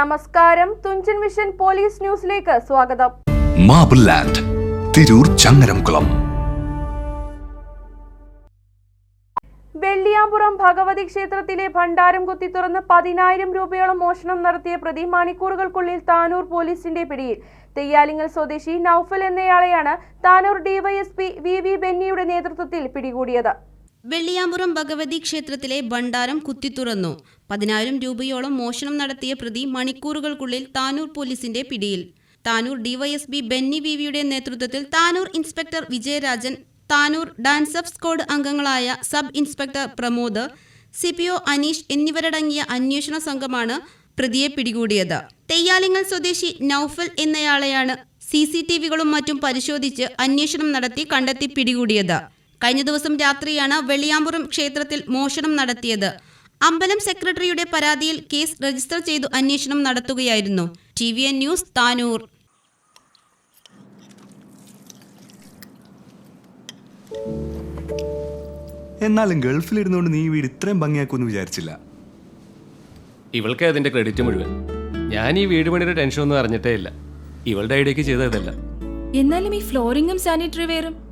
നമസ്കാരം. Thunchan vision police ന്യൂസിലേക്ക് സ്വാഗതം. Marble land Tirur Changaramkulam. Velliyampuram Bhagavathi ക്ഷേത്രത്തിലെ ഭണ്ഡാരം കുത്തി തുറന്ന് പതിനായിരം രൂപയോളം മോഷണം നടത്തിയ പ്രതി മണിക്കൂറുകൾക്കുള്ളിൽ താനൂർ പോലീസിന്റെ പിടിയിൽ. തെയ്യാലിങ്ങൽ സ്വദേശി നൌഫൽ എന്നയാളെയാണ് താനൂർ ഡിവൈഎസ്പി വി വി ബെന്നിയുടെ നേതൃത്വത്തിൽ പിടികൂടിയത്. വെള്ളിയാമ്പുറം ഭഗവതി ക്ഷേത്രത്തിലെ ഭണ്ഡാരം കുത്തിത്തുറന്നു പതിനായിരം രൂപയോളം മോഷണം നടത്തിയ പ്രതി മണിക്കൂറുകൾക്കുള്ളിൽ താനൂർ പോലീസിന്റെ പിടിയിൽ. താനൂർ ഡിവൈഎസ്പി ബെന്നി വിവിയുടെ നേതൃത്വത്തിൽ Tanur inspector Vijayarajan Tanur DANSAF squad അംഗങ്ങളായ sub inspector Pramod C P O Aneesh എന്നിവരടങ്ങിയ അന്വേഷണ സംഘമാണ് പ്രതിയെ പിടികൂടിയത്. തെയ്യാലിങ്ങൽ സ്വദേശി നൌഫൽ എന്നയാളെയാണ് സി സി ടി വികളും മറ്റും പരിശോധിച്ച് അന്വേഷണം നടത്തി കണ്ടെത്തി പിടികൂടിയത്. കഴിഞ്ഞ ദിവസം രാത്രിയാണ് വെള്ളിയാമ്പുറം ക്ഷേത്രത്തിൽ മോഷണം നടത്തിയത്. അമ്പലം സെക്രട്ടറിയുടെ പരാതിയിൽ കേസ് രജിസ്റ്റർ ചെയ്തു അന്വേഷണം നടത്തുകയായിരുന്നു. T V N news Tanur. എന്നാലും ഗൾഫിലിരുന്നുകൊണ്ട് നീ വീട് ഇത്രയും ഭംഗിയാക്കുമെന്ന് വിചാരിച്ചില്ല. ഇവൾക്ക് അതിന്റെ ക്രെഡിറ്റ് മുഴുവൻ. ഞാൻ ഈ വീട് പണിയുടെ ടെൻഷൻ ഒന്നും അറിഞ്ഞിട്ടേ ഇല്ല. ഇവളുടെ ഐഡിയക്ക് ചെയ്തതല്ല. എന്നാലും ഈ ഫ്ലോറിംഗും സാനിറ്ററി വെയറും